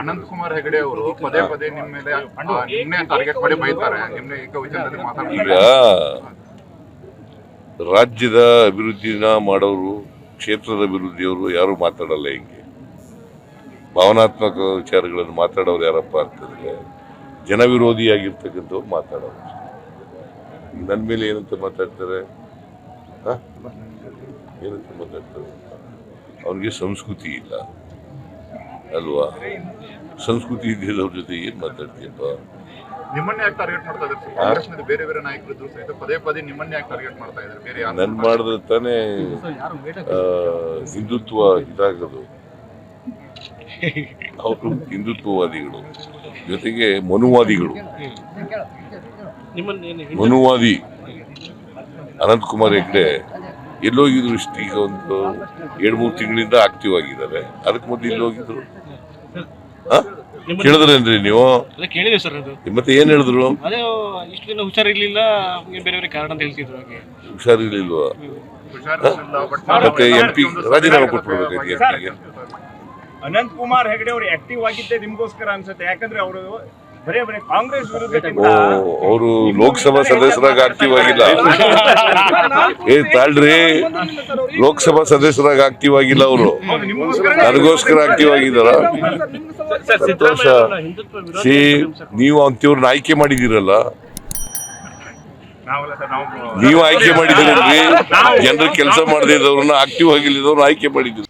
ಅನಂತ್ ಕುಮಾರ್ ಹೆಗಡೆ ಅವರು ಪದೇ ಪದೇ ನಿಮ್ಮ ಮೇಲೆ ನಿನ್ನೆ ಟಾರ್ಗೆಟ್ ಮಾಡಿ ಬೈತಾರೆ. ನಿಮ್ನೆ ಏಕ ವಿಚಾರದಲ್ಲಿ ಈಗ ಮಾತಾಡ್ತಾರೆ. ರಾಜ್ಯದ ಅಭಿವೃದ್ಧಿನ ಮಾಡೋರು ಕ್ಷೇತ್ರದ ಅಭಿವೃದ್ಧಿಯವರು ಯಾರು ಮಾತಾಡಲ್ಲ ಹಿಂಗೆ. ಭಾವನಾತ್ಮಕ ವಿಚಾರಗಳನ್ನು ಮಾತಾಡೋರು ಯಾರಪ್ಪ ಅಂತಂದ್ರೆ ಜನವಿರೋಧಿಯಾಗಿರ್ತಕ್ಕಂಥವ್ರು ಮಾತಾಡೋರು. ನನ್ನ ಮೇಲೆ ಏನಂತ ಮಾತಾಡ್ತಾರೆ? ಏನಂತ ಮಾತಾಡ್ತಾರೆ? ಅವ್ರಿಗೆ ಸಂಸ್ಕೃತಿ ಇಲ್ಲ. ಅಲ್ವಾ? ಸಂಸ್ಕೃತಿ ಇದ್ದಿದ್ದವ್ರ ಜೊತೆ ಏನ್ ಮಾತಾಡ್ತೀಯಪ್ಪ ನಿಮ್ಮನ್ನೇ ಯಾಕೆ ಟಾರ್ಗೆಟ್ ಮಾಡ್ತಾ ಇದ್ದಾರೆ? ಕಾಂಗ್ರೆಸ್ನಲ್ಲಿ ಬೇರೆ ಬೇರೆ ನಾಯಕರು ಸಹಿತ ಪದೇ ಪದೇ ನಿಮ್ಮನ್ನೇ ಯಾಕೆ ಟಾರ್ಗೆಟ್ ಮಾಡ್ತಾ ಇದ್ದಾರೆ? ಬೇರೆ ಮಾಡಿದ್ರೆ ತಾನೇ ಹಿಂದುತ್ವ ಇದಾಗದು. ಅವರು ಹಿಂದುತ್ವವಾದಿಗಳು. ಜೊತೆಗೆ ಮನುವಾದಿಗಳು. ಮನುವಾದಿ. ಅನಂತ್ ಕುಮಾರ್ ಹೆಗ್ಡೆ ಎಲ್ಲೋಗಿದ್ರು ಇಷ್ಟು ಈಗ ಒಂದು ಎರಡು ಮೂರು ತಿಂಗಳಿಂದ ಆಕ್ಟಿವ್ ಆಗಿದ್ದಾರೆ. ಅದಕ್ಕೆ ಮೊದಲು ಎಲ್ಲೋಗಿದ್ರು ಆ? ಕೇಳಿದ್ರೇನ್ರಿ ನೀವು? ಅದೇ ಕೇಳಿದೆ ಸರ್ ಅದು. ಮತ್ತೆ ಏನ್ ಹೇಳಿದ್ರು? ಅದೇ ಇಷ್ಟು ದಿನ ಹುಷಾರಿರ್ಲಿಲ್ಲ ಬೇರೆ ಬೇರೆ ಕಾರಣ ಅಂತ ಹೇಳ್ತಿದ್ರು ಹಾಗೆ. ಹುಷಾರಿರ್ಲಿಲ್ವಾ? ಮತ್ತೆ ಎಂ ಪಿ ರಾಜೀನಾಮೆ ಸರಿ ಕೊಟ್ಬಿಡ್ಬೇಕು ಎಂ ಅನಂತ್ ಕುಮಾರ್ ಹೆಗಡೆ ಅವರು ಆಕ್ಟಿವ್ ಆಗಿದ್ದೆ ನಿಮ್ಗೋಸ್ಕರ ಅನ್ಸುತ್ತೆ. ಯಾಕಂದ್ರೆ ಅವರು ಅವರು ಲೋಕಸಭಾ ಸದಸ್ಯರಾಗ ಆಕ್ಟಿವ್ ಆಗಿಲ್ಲ. ಏ ತಾಳ್ರಿ. ಲೋಕಸಭಾ ಸದಸ್ಯರಾಗ ಆಕ್ಟಿವ್ ಆಗಿಲ್ಲ ಅವರು. ನನಗೋಸ್ಕರ ಆಕ್ಟಿವ್ ಆಗಿದಾರ ಸಂತೋಷ. ಸಿ ನೀವು ಅಂತಿವ್ರನ್ನ ಆಯ್ಕೆ ಮಾಡಿದಿರಲ್ಲ ನೀವು ಆಯ್ಕೆ ಮಾಡಿದಿರಲ್ರಿ ಜನರು ಕೆಲಸ ಮಾಡದಿದ್ದವ್ರನ್ನ ಆಕ್ಟಿವ್ ಆಗಿಲ್ಲದವ್ರನ್ನ ಆಯ್ಕೆ ಮಾಡಿದಿರಿ